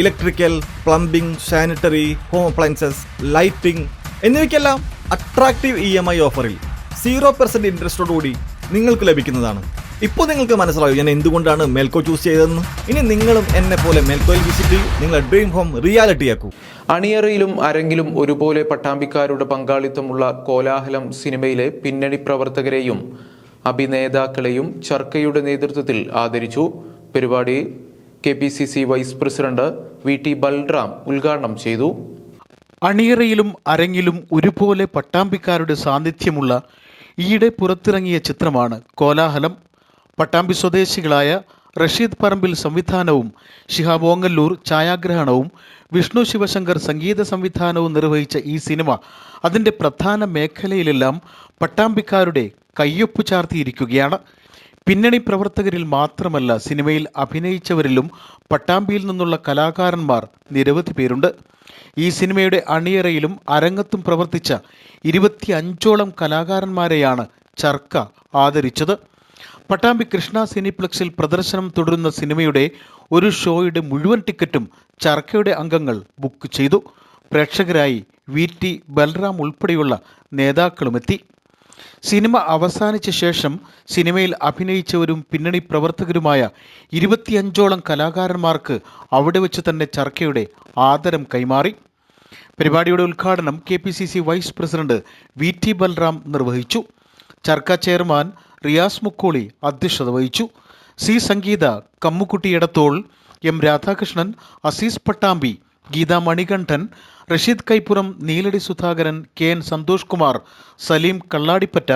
Electrical plumbing sanitary home appliances lighting എന്നിവയ്ക്കെല്ലാം attractive E M I ഓഫറിൽ zero percent ഇൻട്രസ്റ്റോടുകൂടി നിങ്ങൾക്ക് ലഭിക്കുന്നതാണ്. ഇപ്പോൾ നിങ്ങൾക്ക് മനസ്സിലാവും ഞാൻ എന്തുകൊണ്ടാണ് മെൽക്കോ ചൂസ് ചെയ്തതെന്ന്? ഇനി നിങ്ങളും എന്നെ പോലെ മേൽക്കോയിൽ വിസിറ്റ് ചെയ്യും. നിങ്ങളുടെ ഡ്രീം ഹോം റിയാലിറ്റി ആക്കൂ. അണിയറയിലും അരങ്ങിലും ഒരുപോലെ പട്ടാമ്പിക്കാരുടെ പങ്കാളിത്തമുള്ള കോലാഹലം സിനിമയിലെ പിന്നണി പ്രവർത്തകരെയും അഭിനേതാക്കളെയും ചർക്കയുടെ നേതൃത്വത്തിൽ ആദരിച്ചു. പരിപാടി K vice president V T Balram ഉദ്ഘാടനം ചെയ്തു. അണിയറയിലും അരങ്ങിലും ഒരുപോലെ പട്ടാമ്പിക്കാരുടെ സാന്നിധ്യമുള്ള ഈയിടെ പുറത്തിറങ്ങിയ ചിത്രമാണ് കോലാഹലം. പട്ടാമ്പി സ്വദേശികളായ റഷീദ് പറമ്പിൽ സംവിധാനവും ഷിഹാബ് ഓങ്ങല്ലൂർ ഛായാഗ്രഹണവും വിഷ്ണു ശിവശങ്കർ സംഗീത സംവിധാനവും നിർവഹിച്ച ഈ സിനിമ അതിന്റെ പ്രധാന മേഖലയിലെല്ലാം പട്ടാമ്പിക്കാരുടെ കയ്യൊപ്പ് ചാർത്തിയിരിക്കുകയാണ് പിന്നണി പ്രവർത്തകരിൽ മാത്രമല്ല സിനിമയിൽ അഭിനയിച്ചവരിലും പട്ടാമ്പിയിൽ നിന്നുള്ള കലാകാരന്മാർ നിരവധി പേരുണ്ട്. ഈ സിനിമയുടെ അണിയറയിലും അരങ്ങത്തും പ്രവർത്തിച്ച ഇരുപത്തി അഞ്ചോളം കലാകാരന്മാരെയാണ് ചർക്ക ആദരിച്ചത്. പട്ടാമ്പി കൃഷ്ണ സിനിപ്ലക്സിൽ പ്രദർശനം തുടരുന്ന സിനിമയുടെ ഒരു ഷോയുടെ മുഴുവൻ ടിക്കറ്റും ചർക്കയുടെ അംഗങ്ങൾ ബുക്ക് ചെയ്തു. പ്രേക്ഷകരായി വി ടി ബൽറാം ഉൾപ്പെടെയുള്ള നേതാക്കളുമെത്തി. സിനിമ അവസാനിച്ച ശേഷം സിനിമയിൽ അഭിനയിച്ചവരും പിന്നണി പ്രവർത്തകരുമായ ഇരുപത്തിയഞ്ചോളം കലാകാരന്മാർക്ക് അവിടെ വെച്ച് തന്നെ ചർക്കയുടെ ആദരം കൈമാറി. പരിപാടിയുടെ ഉദ്ഘാടനം K P C C vice president V T Balram നിർവഹിച്ചു. ചർക്ക ചെയർമാൻ റിയാസ് മുക്കോളി അധ്യക്ഷത വഹിച്ചു. C Sangeetha Kammukutty Edathol M Radhakrishnan Aziz Pattambi Geetha Manikandan Rasheed Kaippuram Neeladi Sudhakaran K N Santhosh Kumar Saleem Kalladipatta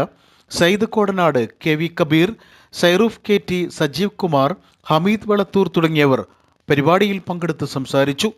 Sayyid Kodanad K V Kabeer Sairoof K T Sajeev Kumar Hameed Valathur തുടങ്ങിയവർ പരിപാടിയിൽ പങ്കെടുത്ത് സംസാരിച്ചു.